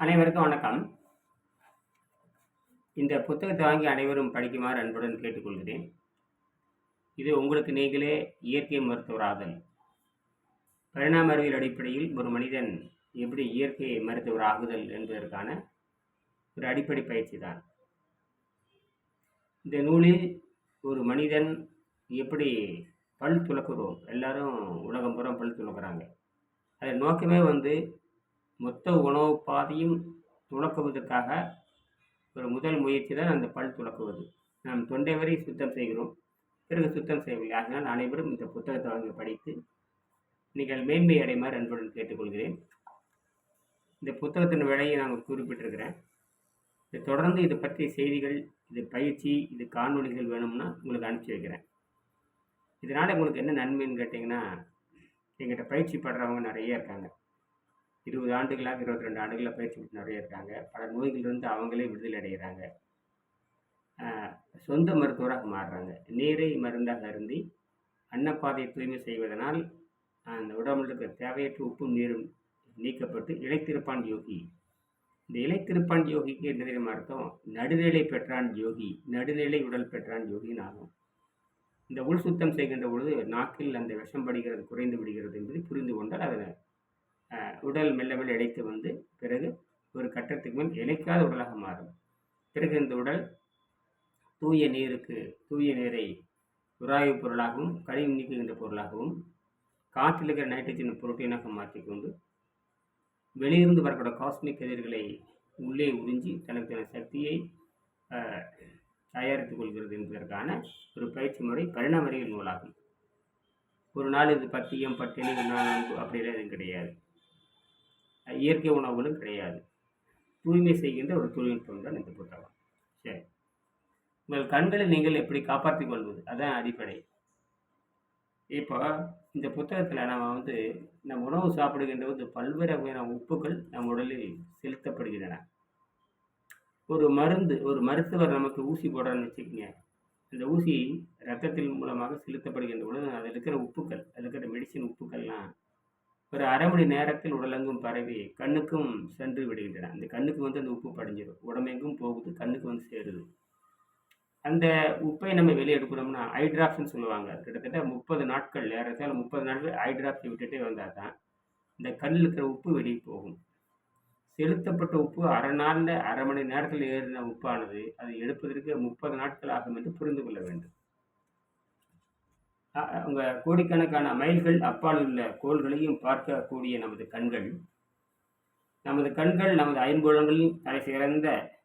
அனைவருக்கும் வணக்கம். இந்த புத்தகத்தை வாங்கி அனைவரும் படிக்குமாறு அன்புடன் கேட்டுக்கொள்கிறேன். இது உங்களுக்கு நீங்களே இயற்கை மருத்துவராதல் பரிணாம அறிவியல் அடிப்படையில் ஒரு மனிதன் எப்படி இயற்கை மருத்துவர் ஆகுதல் என்பதற்கான ஒரு அடிப்படை பயிற்சி தான் இந்த நூலில் ஒரு மனிதன் எப்படி பல் துளக்குறோம்? எல்லாரும் உலகம் பூரா பல் துளக்குறாங்க. அதன் நோக்கமே வந்து மொத்த உணவு பாதையும் துலக்குவதற்காக ஒரு முதல் முயற்சி தான் அந்த பல் துளக்குவது நாம் தொண்டை வரை சுத்தம் செய்கிறோம். பிறகு சுத்தம் செய்யவில்லை. அதனால் அனைவரும் இந்த புத்தகத்தை வாங்கி படித்து நீங்கள் மேன்மை அடைமாறு அன்புடன் கேட்டுக்கொள்கிறேன். இந்த புத்தகத்தின் விலையை நான் குறிப்பிட்டிருக்கிறேன். இதை தொடர்ந்து இது பற்றிய செய்திகள் இது பயிற்சி இது காணொளிகள் வேணும்னா உங்களுக்கு அனுப்பிச்சி வைக்கிறேன். இதனால் உங்களுக்கு என்ன நன்மைன்னு கேட்டிங்கன்னா எங்கிட்ட பயிற்சி படுறவங்க நிறைய இருக்காங்க. இருபது ஆண்டுகளாக இருபத்தி ரெண்டு ஆண்டுகளாக பயிற்சி பெற்று நிறைய இருக்காங்க. பல நோய்களிலிருந்து அவங்களே விடுதலை அடைகிறாங்க. சொந்த மருத்துவராக மாறுறாங்க. நீரை மருந்தாக அருந்தி அன்னப்பாதையை தூய்மை செய்வதனால் அந்த உடம்புல இருக்கிற தேவையற்ற உப்பும் நீரும் நீக்கப்பட்டு இலைத்திருப்பான் யோகி. இந்த இலைத்திருப்பான் யோகிக்கு என்ன தெரியுமா அர்த்தம்? நடுநிலை பெற்றான் யோகி நடுநிலை உடல் பெற்றான் யோகின்னு ஆகும். இந்த உள் சுத்தம் செய்கின்ற பொழுது நாக்கில் அந்த விஷம் படுகிறது குறைந்து விடுகிறது என்பதை புரிந்து கொண்டால் அதை உடல் மெல்ல மெல்ல இழைத்து வந்து பிறகு ஒரு கட்டத்துக்கு மேல் இழைக்காத உடலாக மாறும். பிறகு இந்த உடல் தூய நீருக்கு தூய நீரை உராய்வு பொருளாகவும் கழிவு நீக்குகின்ற பொருளாகவும் காற்றில் இருக்கிற நைட்ரஜன் புரோட்டீனாக மாற்றிக்கொண்டு வெளியிருந்து வரக்கூடிய காஸ்மிக் கதிர்களை உள்ளே உறிஞ்சி தனக்கான சக்தியை தயாரித்துக் கொள்கிறது என்பதற்கான ஒரு பயிற்சி முறை பரிணாம நூலாகும். ஒரு நாள் இது பத்தியம் பட்டினி அப்படி அப்படிலாம் எதுவும் கிடையாது. இயற்கை உணவுகளும் கிடையாது. தூய்மை செய்கின்ற ஒரு தொழில்நுட்பம் தான் இந்த புத்தகம். சரி. உங்கள் கண்களை நீங்கள் எப்படி காப்பாற்றிக் கொள்வது? அதான் அடிப்படை. இப்போ இந்த புத்தகத்தில் நம்ம வந்து நம்ம உணவு சாப்பிடுகின்ற போது பல்வேறு வகையான உப்புகள் நம் உடலில் செலுத்தப்படுகின்றன. ஒரு மருந்து ஒரு மருத்துவர் நமக்கு ஊசி போடுறான்னு வச்சுக்கோங்க. அந்த ஊசி ரத்தத்தின் மூலமாக செலுத்தப்படுகின்ற பொழுது அதில் இருக்கிற உப்புக்கள் அதில் இருக்கிற மெடிசின் உப்புக்கள்லாம் ஒரு அரை மணி நேரத்தில் உடலெங்கும் பரவி கண்ணுக்கும் சென்று விடுகின்றன. அந்த கண்ணுக்கு வந்து அந்த உப்பு படிஞ்சிடும் உடம்பெங்கும் போகுது கண்ணுக்கு வந்து சேருது. அந்த உப்பை நம்ம வெளியே எடுக்கிறோம்னா ஹைட்ராப்ஸ்னு சொல்லுவாங்க. கிட்டத்தட்ட முப்பது நாட்கள் நேரத்தால் முப்பது நாட்கள் ஹைட்ராப்ஸை விட்டுட்டே வந்தால் தான் இந்த கண்ணில் இருக்கிற உப்பு வெளியே போகும். செலுத்தப்பட்ட உப்பு அரை நாளில் அரை மணி நேரத்தில் ஏறின உப்பானது அதை எடுப்பதற்கு முப்பது நாட்கள் ஆகும் என்று புரிந்து கொள்ள வேண்டும். அ- கோடிக்கணக்கான மைல்கள் அப்பால் உள்ள கோள்களையும் பார்க்கக்கூடிய நமது கண்கள். நமது கண்கள் நமது ஐம்புலங்களில் தலை சிறந்த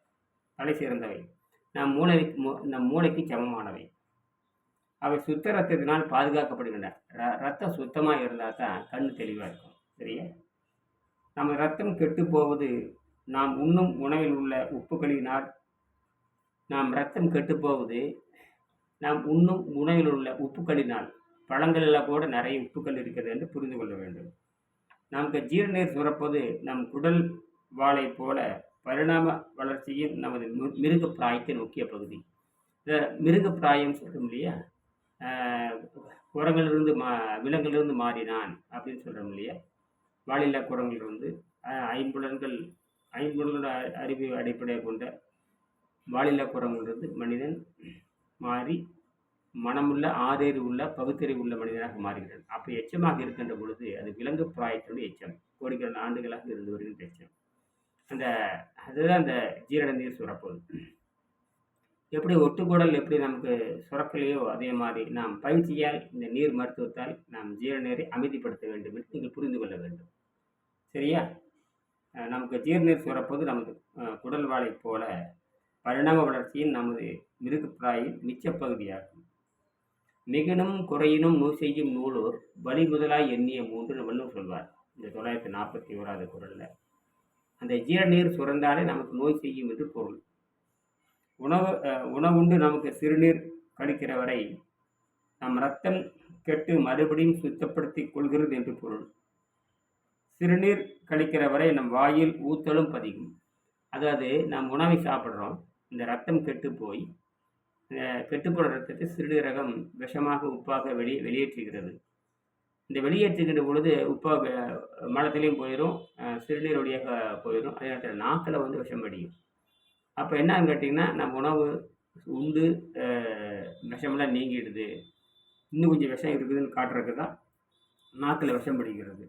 தலை சிறந்தவை. நம் மூளை மூ- நம் மூளைக்கு சமமானவை. அவை சுத்த ரத்தத்தினால் பாதுகாக்கப்படுகின்றன. ர- ரத்தம் சுத்தமாக இருந்தால் தான் கண் தெளிவாக இருக்கும். சரியா? நம்ம ரத்தம் கெட்டு போவது நாம் உண்ணும் உணவில் உள்ள உப்புகளினால் நாம் ரத்தம் கெட்டு போவது நாம் உண்ணும் உணவில் உள்ள உப்புக்களினால் பழங்களில் கூட நிறைய உப்புக்கள் இருக்கிறது என்று புரிந்து கொள்ள வேண்டும். நமக்கு ஜீரணீர் சுரப்பது நம் குடல் வாளை போல பரிணாம வளர்ச்சியின் நமது மிருக பிராயத்தின் முக்கிய பகுதி. இந்த மிருக பிராயம் சொல்கிறோம் இல்லையா? குரங்கிலிருந்து மா விலங்கிலிருந்து மாறினான் அப்படின்னு சொல்கிறோம் இல்லையா? வாலில்லா குரங்கிலிருந்து ஐம்புலன்கள் ஐம்புலன்களோட அறிவு அடிப்படையை கொண்ட வாலில்லா குரங்கிலிருந்து மனிதன் மாறி மனமுள்ள ஆறேறு உள்ள பகுத்தறிவு உள்ள மனிதனாக மாறுகிறான் அப்போ எச்சமாக இருக்கின்ற பொழுது அது விலங்கு பிராயத்தினுடைய எச்சம். கோடிக்கணக்கான ஆண்டுகளாக இருந்து வருகின்ற எச்சம். அந்த அதுதான் அந்த ஜீரண நீர் சுரப்பது எப்படி ஒட்டுக்கூடல் எப்படி நமக்கு சுரக்கலையோ அதே மாதிரி நாம் பயிற்சியால் இந்த நீர் மருத்துவத்தால் நாம் ஜீரண நீரை அமைதிப்படுத்த வேண்டும் என்று நீங்கள் புரிந்து கொள்ள வேண்டும். சரியா? நமக்கு ஜீரணீர் சுரப்பது நமது குடல் வாழை போல பரிணாம வளர்ச்சியின் நமது மிருகப்பிராயின் மிச்சப்பகுதியாகும் மிகனும் குறையினும் நூல் செய்யும் நூலோர் வழி முதலாய் எண்ணிய மூன்று வள்ளுவர் சொல்வார். இந்த தொள்ளாயிரத்தி நாற்பத்தி ஓராவது குரலில். அந்த ஜீரநீர் சுரந்தாலே நமக்கு நோய் செய்யும் என்று பொருள். உணவு உணவுண்டு நமக்கு சிறுநீர் கழிக்கிற வரை நம் ரத்தம் கெட்டு மறுபடியும் சுத்தப்படுத்திக் கொள்கிறது என்று பொருள். சிறுநீர் கழிக்கிற வரை நம் வாயில் ஊத்தலும் பதிக்கும் அதாவது நாம் உணவை சாப்பிட்றோம். இந்த ரத்தம் கெட்டு போய் கெட்டுப்போன ரத்தத்தை சிறுநீரகம் விஷமாக உப்பாக வெளியே வெளியேற்றுகிறது. இந்த வெளியேற்றுகின்ற பொழுது உப்பாக மலத்திலையும் போயிடும் சிறுநீர் வழியாக போயிடும் அதே நேரத்தில் நாக்கில் வந்து விஷம் அடியும் அப்போ என்னன்னு கேட்டிங்கன்னா நம்ம உணவு உண்டு விஷமெல்லாம் நீங்கிடுது. இன்னும் கொஞ்சம் விஷம் இருக்குதுன்னு காட்டுறதுக்கு தான் நாக்கில் விஷம் பிடிக்கிறது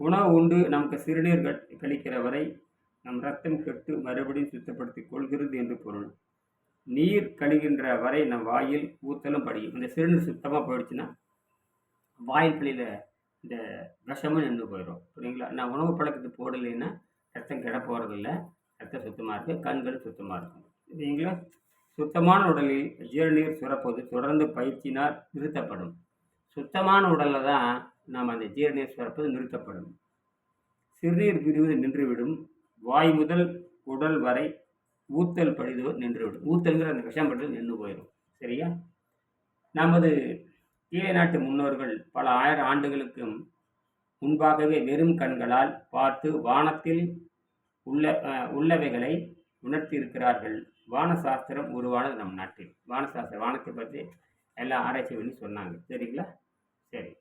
உணவு உண்டு நமக்கு சிறுநீர் கழிக்கிற வரை நம் ரத்தம் கெட்டு மறுபடியும் சுத்தப்படுத்திக் கொள்கிறது என்று பொருள். நீர் கழுகின்ற வரை நம் வாயில் ஊத்தலும் படியும். இந்த சிறுநீர் சுத்தமாக போயிடுச்சுன்னா வாயில் கழியில் இந்த விஷமும் நின்று போயிடும். புரியுங்களா? நான் உணவு பழக்கத்து போடலைன்னா ரத்தம் கெட போகிறதில்ல ரத்தம் சுத்தமாக இருக்குது கண்கள் சுத்தமாக இருக்கும் சரிங்களா சுத்தமான உடலில் ஜீரநீர் சுரப்பது தொடர்ந்து பயிற்சினால் நிறுத்தப்படும். சுத்தமான உடலில் தான் நாம் அந்த ஜீரநீர் சுரப்பது நிறுத்தப்படும். சிறுநீர் பிரிவது நின்றுவிடும். வாய் முதல் உடல் வரை ஊத்தல் படிதோ நின்றுவிடும். ஊத்தல்கிற அந்த விஷம் நின்று போயிடும். சரியா? நமது கீழே நாட்டு முன்னோர்கள் பல ஆயிரம் ஆண்டுகளுக்கு முன்பாகவே வெறும் கண்களால் பார்த்து வானத்தில் உள்ள உள்ளவைகளை உணர்த்தியிருக்கிறார்கள். வானசாஸ்திரம் உருவானது நம் நாட்டில். வானசாஸ்திரம் வானத்தை பற்றி எல்லாம் ஆராய்ச்சி பண்ணி சொன்னாங்க. சரிங்களா? சரி.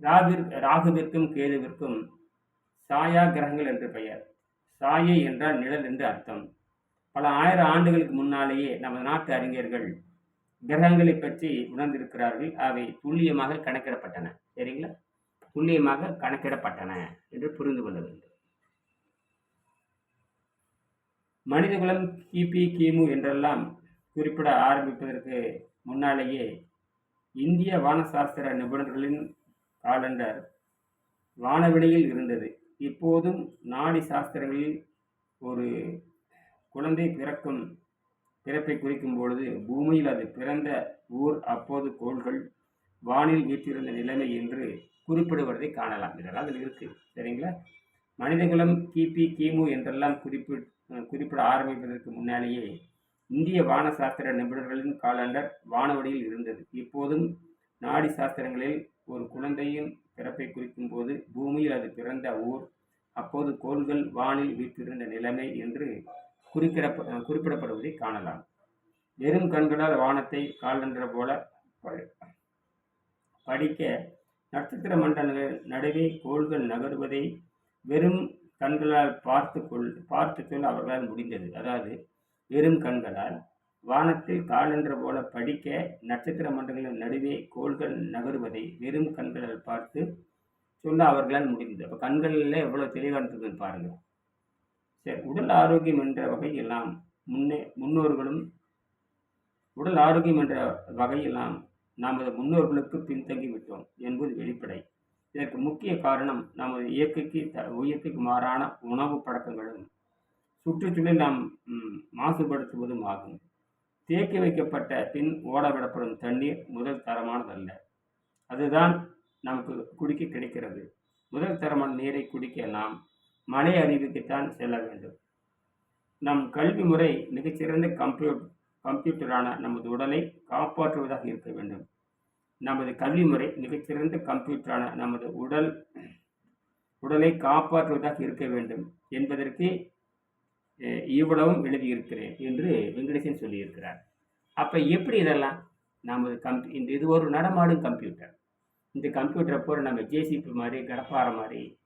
ராவிற் ராகுவிற்கும் கேதுவிற்கும் சாயா கிரகங்கள் என்று பெயர். சாயை என்றால் நிழல் என்று அர்த்தம். பல ஆயிரம் ஆண்டுகளுக்கு முன்னாலேயே நமது நாட்டு அறிஞர்கள் கிரகங்களை பற்றி உணர்ந்திருக்கிறார்கள். அவை துல்லியமாக கணக்கிடப்பட்டன. சரிங்களா? துல்லியமாக கணக்கிடப்பட்டன என்று புரிந்து கொள்ள வேண்டும். மனிதகுலம் கிபி கிமு என்றெல்லாம் குறிப்பிட ஆரம்பிப்பதற்கு முன்னாலேயே இந்திய வானசாஸ்திர நிபுணர்களின் காலண்டர். வானவெளியில் இருந்தது. இப்போதும் நாடி சாஸ்திரங்களில் ஒரு குழந்தை பிறக்கும் பிறப்பை குறிக்கும் பொழுது பூமியில் அது பிறந்த ஊர் அப்போது கோள்கள் வானில் வீற்றிருந்த நிலைமை என்று குறிப்பிடுவதை காணலாம். இதெல்லாம் அதில் இருக்குது சரிங்களா? மனிதகுலம் கிபி கிமு என்றெல்லாம் குறிப்பிட் குறிப்பிட ஆரம்பிப்பதற்கு முன்னாலேயே இந்திய வான சாஸ்திர நிபுணர்களின் காலண்டர் வானவெளியில் இருந்தது. இப்போதும் நாடி சாஸ்திரங்களில் ஒரு குழந்தையின் பிறப்பை குறிக்கும் போது பூமியில் அது பிறந்த ஊர். அப்போது கோள்கள் வானில் வீற்றிருந்த நிலைமை என்று குறிப்பிட குறிப்பிடப்படுவதை காணலாம். வெறும் கண்களால் வானத்தை காலன்ற போல படிக்க நட்சத்திர மண்டலங்கள் நடுவே கோள்கள் நகருவதை வெறும் கண்களால் பார்த்து கொள் பார்த்து அவர்களால் முடிந்தது. அதாவது வெறும் கண்களால் வானத்தில் காலென்ற போல படிக்க நட்சத்திர மண்டலங்களின் நடுவே கோள்கள் நகருவதை வெறும் கண்களால் பார்த்து சொல்ல அவர்களால் முடிந்தது. அப்போ கண்களில் எவ்வளோ தெளிவாக பாருங்கள் சரி உடல் ஆரோக்கியம் என்ற வகையெல்லாம் முன்னே முன்னோர்களும் உடல் ஆரோக்கியம் என்ற வகையெல்லாம் நமது முன்னோர்களுக்கு பின்தங்கி விட்டோம் என்பது வெளிப்படை. இதற்கு முக்கிய காரணம் நமது இயற்கைக்கு த உயர்த்துக்கு மாறான உணவு பழக்கங்களும் சுற்றுச்சூழல் நாம் மாசுபடுத்துவதும் ஆகும். தேக்கி வைக்கப்பட்ட பின் ஓடவிடப்படும் தண்ணீர் முதல் தரமானதல்ல. அதுதான் நமக்கு குடிக்க கிடைக்கிறது. முதல் தரமான நீரை குடிக்க நாம் மலை அறிவுக்குத்தான் செல்ல வேண்டும். நம் கல்வி முறை மிகச்சிறந்த கம்ப்யூட் கம்ப்யூட்டரான நமது உடலை காப்பாற்றுவதாக இருக்க வேண்டும். நமது கல்வி முறை மிகச்சிறந்த கம்ப்யூட்டரான நமது உடல் உடலை காப்பாற்றுவதாக இருக்க வேண்டும் என்பதற்கு இவ்வளவும் எழுதியிருக்கிறேன் என்று வெங்கடேசன் சொல்லியிருக்கிறார். அப்போ எப்படி இதெல்லாம்? நமது கம்ப் இந்த இது ஒரு நடமாடும் கம்ப்யூட்டர் இந்த கம்ப்யூட்டரை பூரா நம்ம ஜேசிபி மாதிரி கடப்பாறை மாதிரி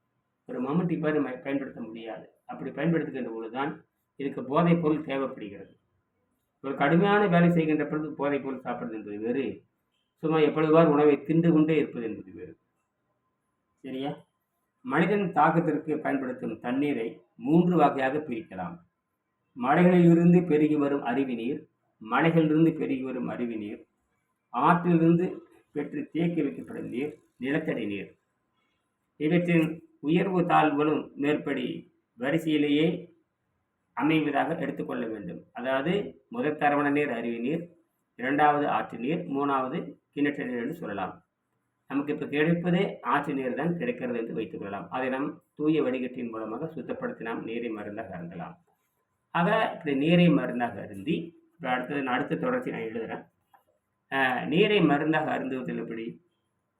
ஒரு மம்முட்டி மாதிரி நம்ம பயன்படுத்த முடியாது. அப்படி பயன்படுத்துகின்ற பொழுதுதான் இதுக்கு போதைப் பொருள் தேவைப்படுகிறது. ஒரு கடுமையான வேலை செய்கின்ற பொழுது போதைப் பொருள் சாப்பிடுறது என்பது வேறு. சும்மா எப்பொழுதுவார் உணவை தின்று கொண்டே இருப்பது என்பது வேறு. சரியா? மனிதன் தாக்கத்திற்கு பயன்படுத்தும் தண்ணீரை மூன்று வகையாக பிரிக்கலாம். மலைகளிலிருந்து பெருகி வரும் அருவி நீர் மலைகளிலிருந்து பெருகி வரும் அருவி நீர் ஆற்றிலிருந்து பெற்று தேக்கி வைக்கப்படும் நீர் நிலத்தடி நீர். இவற்றின் உயர்வு தாழ்வுகளும் மேற்படி வரிசையிலேயே அமைவதாக எடுத்துக்கொள்ள வேண்டும். அதாவது முதல் தரவண நீர் அருவி நீர் இரண்டாவது ஆற்று நீர் மூணாவது கிணற்று நீர் என்று சொல்லலாம். நமக்கு இப்போ கிடைப்பதே ஆற்று நீர் தான் கிடைக்கிறது என்று வைத்துக் கொள்ளலாம். அதை நாம் தூய வடிகட்டின் மூலமாக சுத்தப்படுத்தி நாம் நீரை மருந்தாக அருந்தலாம். ஆக இப்படி நீரை மருந்தாக அருந்தி இப்போ அடுத்தது நான் அடுத்த தொடர்ச்சி நான் எழுதுகிறேன் நீரை மருந்தாக அருந்துவதில் எப்படி?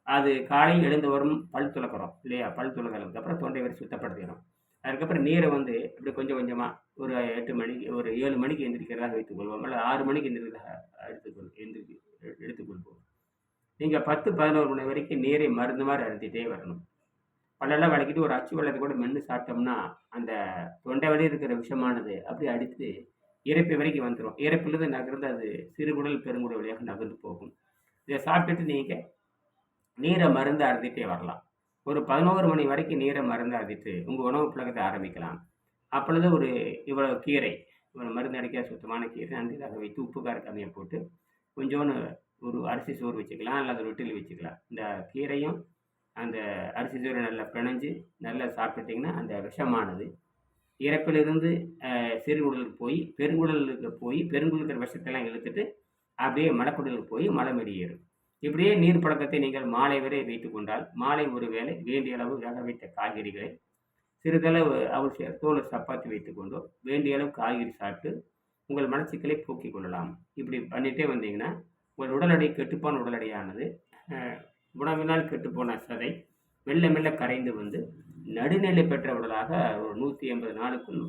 அது காலையில் எழுந்தவரும் பல் துளக்கிறோம் இல்லையா? பல் துளக்கிறதுக்கு அப்புறம் தொண்டை வரை சுத்தப்படுத்திக்கிறோம் அதுக்கப்புறம் நீரை வந்து இப்படி கொஞ்சம் கொஞ்சமாக ஒரு எட்டு மணிக்கு ஒரு ஏழு மணிக்கு எந்திரிக்கிறதாக வைத்துக்கொள்வோம் இல்லை ஆறு மணிக்கு எந்திரிக்கிறதாக எடுத்துக்கொள் எந்திரி எடுத்துக்கொள்வோம் நீங்கள் பத்து பதினோரு மணி வரைக்கும் நீரை மருந்து மாதிரி அறுத்திட்டே வரணும். பல்லெல்லாம் வளைக்கிட்டு ஒரு அச்சு வெள்ளத்தை கூட மென்று சாப்பிட்டோம்னா அந்த தொண்டை வலி இருக்கிற விஷமானது அப்படி அடித்து இறப்பை வரைக்கும் வந்துடும் இறப்பிலிருந்து நகர்ந்து அது சிறுகுடல் பெருங்குடல் வழியாக நகர்ந்து போகும். இதை சாப்பிட்டுட்டு நீங்கள் நீரை மருந்து அறுத்திட்டே வரலாம். ஒரு பதினோரு மணி வரைக்கும் நீரை மருந்து அறுத்திட்டு உங்கள் உணவு பழக்கத்தை ஆரம்பிக்கலாம். அப்பொழுது ஒரு இவ்வளோ கீரை இவ்வளோ மருந்து அடிக்காத சுத்தமான கீரை நன்றாக வைத்து உப்பு கார கம்மியாக போட்டு கொஞ்சோண்டு ஒரு அரிசி சோறு வச்சுக்கலாம் அல்லது ரொட்டியில் வச்சுக்கலாம். இந்த கீரையும் அந்த அரிசி சோறு நல்லா பிணைஞ்சு நல்லா சாப்பிட்டுட்டிங்கன்னா அந்த விஷமானது. இறப்பிலிருந்து சிறுகுடலுக்கு போய் பெருங்குடலுக்கு போய் பெருங்குடலுக்கு விஷத்தெல்லாம் இழுத்துட்டு அப்படியே மலக்குடலுக்கு போய் மலம் வெளியேறும் இப்படியே நீர் பழக்கத்தை நீங்கள் மாலை வரை வைத்து கொண்டால் மாலை ஒரு வேளை வேண்டிய அளவு வேக வைத்த காய்கறிகளை சிறிதளவு அவசிய தோல் சப்பாத்தி வைத்துக்கொண்டோ வேண்டிய அளவு காய்கறி சாப்பிட்டு உங்கள் மனச்சிக்கலை போக்கிக் கொள்ளலாம். இப்படி பண்ணிகிட்டே வந்தீங்கன்னா உங்கள் உடல் எடை கெட்டுப்போன உடல் எடையானது உணவினால் கெட்டுப்போன சதை மெல்ல மெல்ல கரைந்து வந்து நடுநிலை பெற்ற உடலாக ஒரு நூற்றி எண்பது நாளுக்குள்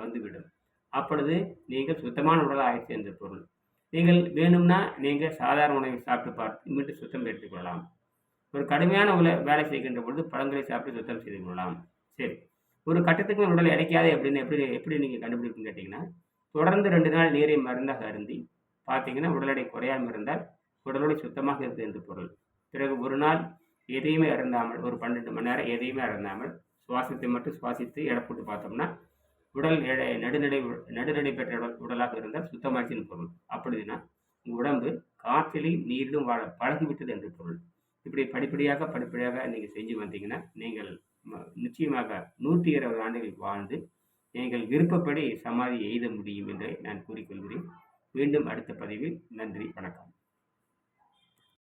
வந்துவிடும். அப்பொழுது நீங்கள் சுத்தமான உடலாக சேர்ந்த பொருள். நீங்கள் வேணும்னா நீங்கள் சாதாரண உணவை சாப்பிட்டு பார்த்து மீண்டும் சுத்தம் எடுத்துக்கொள்ளலாம் ஒரு கடுமையான உல வேலை செய்கின்ற பொழுது பழங்களை சாப்பிட்டு சுத்தம் செய்து கொள்ளலாம். சரி. ஒரு கட்டத்துக்கு உடல் இடைக்காது அப்படின்னு எப்படி எப்படி நீங்கள் கண்டுபிடிப்புன்னு கேட்டிங்கன்னா தொடர்ந்து ரெண்டு நாள் நீரை மருந்தாக அருந்தி பார்த்தீங்கன்னா உடல் எடை குறையாமல் இருந்தால் உடலோடு சுத்தமாக இருக்குது என்று பொருள். பிறகு ஒரு நாள் எதையுமே இறந்தாமல் ஒரு பன்னெண்டு மணி நேரம் எதையுமே இறந்தாமல் சுவாசத்தை மட்டும் சுவாசித்து எடை போட்டு பார்த்தோம்னா உடல் எடை நடுநடை நடுநடை பெற்ற உடல் உடலாக இருந்தால் சுத்தமாச்சின்னு பொருள். அப்படின்னா உங்கள் உடம்பு காற்றிலையும் நீரிலும் வாழ பழகிவிட்டது என்று பொருள். இப்படி படிப்படியாக படிப்படியாக நீங்கள் செஞ்சு வந்தீங்கன்னா நீங்கள் நிச்சயமாக நூற்றி இருபது ஆண்டுகள் வாழ்ந்து நீங்கள் விருப்பப்படி சமாதி எய்த முடியும் என்று நான் கூறிக்கொள்கிறேன். மீண்டும் அடுத்த பதிவில். நன்றி வணக்கம்.